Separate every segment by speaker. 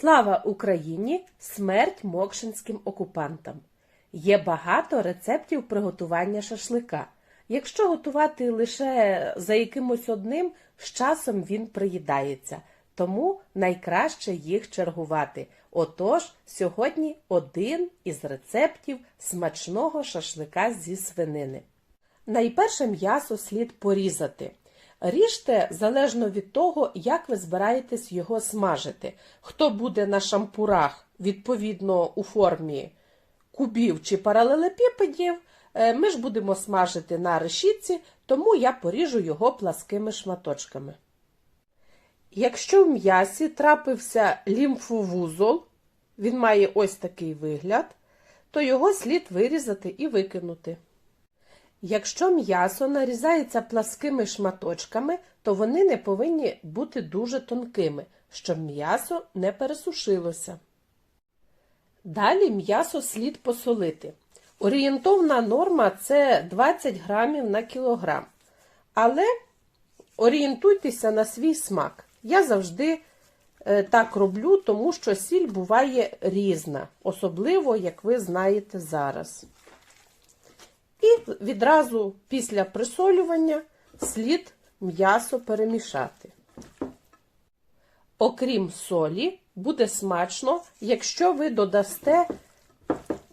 Speaker 1: Слава Україні! Смерть мокшинським окупантам! Є багато рецептів приготування шашлика. Якщо готувати лише за якимось одним, з часом він приїдається. Тому найкраще їх чергувати. Отож, сьогодні один із рецептів смачного шашлика зі свинини. Найперше м'ясо слід порізати. Ріжте залежно від того, як ви збираєтесь його смажити. Хто буде на шампурах, відповідно у формі кубів чи паралелепіпедів, е, ми ж будемо смажити на решітці, тому я поріжу його пласкими шматочками. Якщо в м'ясі трапився лімфовузол, він має ось такий вигляд, то його слід вирізати і викинути. Якщо м'ясо нарізається пласкими шматочками, то вони не повинні бути дуже тонкими, щоб м'ясо не пересушилося. Далі м'ясо слід посолити. Орієнтовна норма це 20 грамів на кілограм. Але орієнтуйтеся на свій смак. Я завжди е, так роблю, тому що сіль буває різна, особливо, як ви знаєте зараз. І відразу після присолювання слід м'ясо перемішати. Окрім солі, буде смачно, якщо ви додасте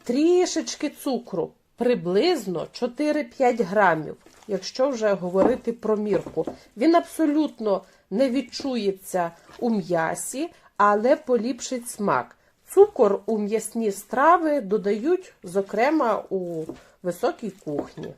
Speaker 1: трішечки цукру, приблизно 4-5 грамів, якщо вже говорити про мірку. Він абсолютно не відчується у м'ясі, але поліпшить смак. Цукор у м'ясні страви додають, зокрема, у високій кухні.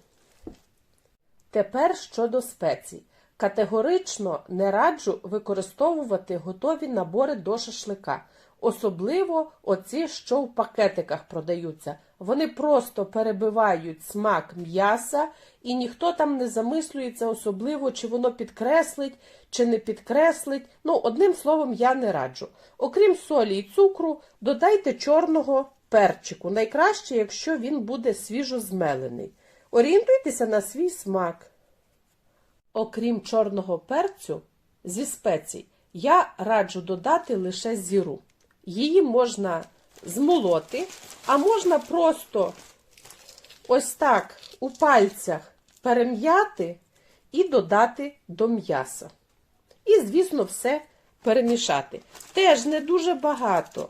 Speaker 1: Тепер щодо спецій. Категорично не раджу використовувати готові набори до шашлика. Особливо оці, що в пакетиках продаються. Вони просто перебивають смак м'яса, і ніхто там не замислюється особливо, чи воно підкреслить, чи не підкреслить. Ну, одним словом, я не раджу. Окрім солі і цукру, додайте чорного перчику. Найкраще, якщо він буде свіжо змелений. Орієнтуйтеся на свій смак. Окрім чорного перцю зі спецій, я раджу додати лише зіру. Її можна змолоти, а можна просто ось так у пальцях перем'яти і додати до м'яса. І, звісно, все перемішати. Теж не дуже багато.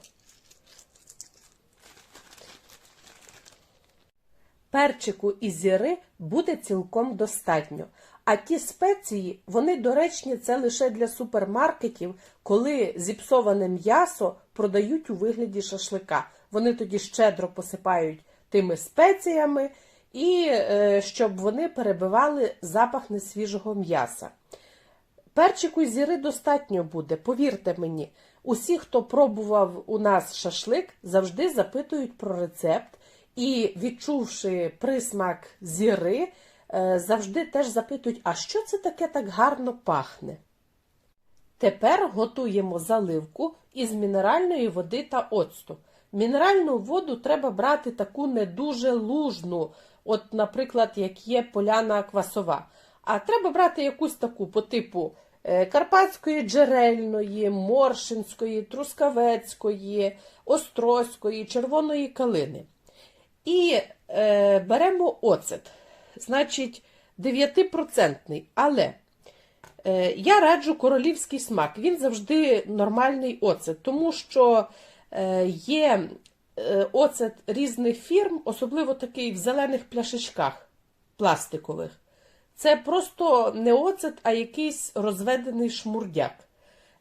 Speaker 1: Перчику і зіри буде цілком достатньо. А ті спеції, вони доречні це лише для супермаркетів, коли зіпсоване м'ясо продають у вигляді шашлика. Вони тоді щедро посипають тими спеціями, і е, щоб вони перебивали запах несвіжого м'яса. Перчику зіри достатньо буде, повірте мені. Усі, хто пробував у нас шашлик, завжди запитують про рецепт і, відчувши присмак зіри, завжди теж запитують, а що це таке так гарно пахне? Тепер готуємо заливку із мінеральної води та оцту. Мінеральну воду треба брати таку не дуже лужну, от, наприклад, як є поляна квасова. А треба брати якусь таку по типу е, карпатської джерельної, моршинської, трускавецької, острозької, червоної калини. І е, беремо оцет, значить, 9%. Але е, я раджу королівський смак. Він завжди нормальний оцет, тому що е, є е, оцет різних фірм, особливо такий в зелених пляшечках пластикових. Це просто не оцет, а якийсь розведений шмурдяк.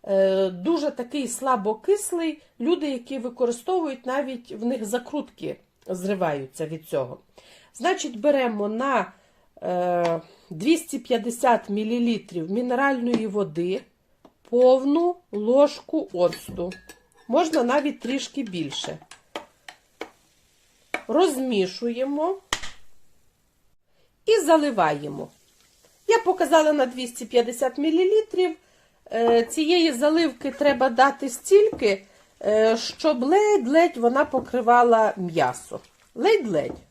Speaker 1: Е, дуже такий слабокислий. Люди, які використовують, навіть в них закрутки зриваються від цього. Значить, беремо на е, 250 мл мінеральної води повну ложку оцту. Можна навіть трішки більше. Розмішуємо і заливаємо. Я показала на 250 мл. Е, цієї заливки треба дати стільки, е, щоб ледь-ледь вона покривала м'ясо. Ледь-ледь.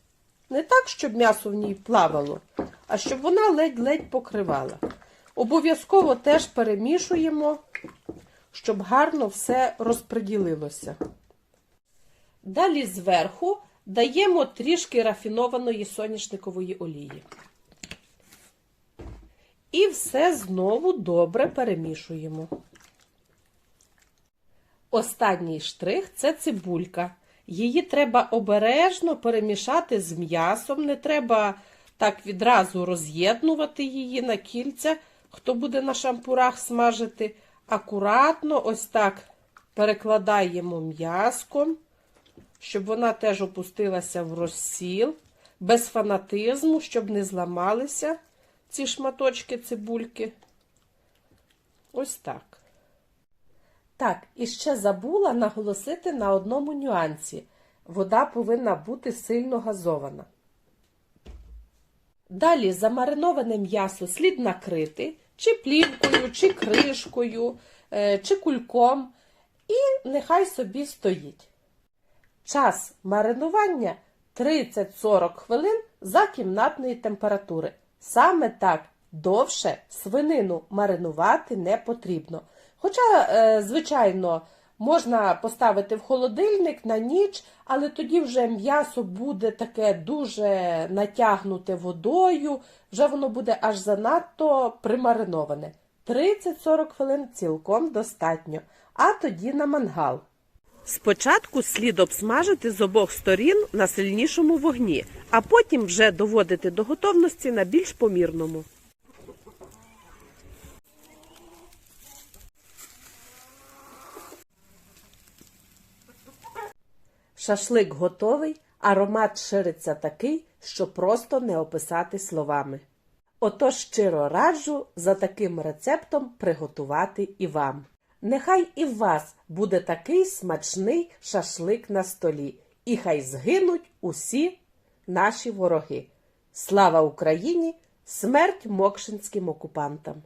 Speaker 1: Не так, щоб м'ясо в ній плавало, а щоб вона ледь-ледь покривала. Обов'язково теж перемішуємо, щоб гарно все розподілилося. Далі зверху даємо трішки рафінованої соняшникової олії. І все знову добре перемішуємо. Останній штрих це цибулька. Її треба обережно перемішати з м'ясом. Не треба так відразу роз'єднувати її на кільця, хто буде на шампурах смажити. Акуратно, ось так перекладаємо м'яском, щоб вона теж опустилася в розсіл, без фанатизму, щоб не зламалися ці шматочки цибульки. Ось так. Так, і ще забула наголосити на одному нюансі. Вода повинна бути сильно газована. Далі замариноване м'ясо слід накрити чи плівкою, чи кришкою, е, чи кульком, і нехай собі стоїть. Час маринування 30-40 хвилин за кімнатної температури. Саме так довше свинину маринувати не потрібно. Хоча, е, звичайно, можна поставити в холодильник на ніч, але тоді вже м'ясо буде таке дуже натягнуте водою, вже воно буде аж занадто примариноване. 30-40 хвилин цілком достатньо, а тоді на мангал. Спочатку слід обсмажити з обох сторін на сильнішому вогні, а потім вже доводити до готовності на більш помірному. Шашлик готовий, аромат шириться такий, що просто не описати словами. Отож щиро раджу за таким рецептом приготувати і вам. Нехай і в вас буде такий смачний шашлик на столі, і хай згинуть усі наші вороги. Слава Україні! Смерть мокшинським окупантам!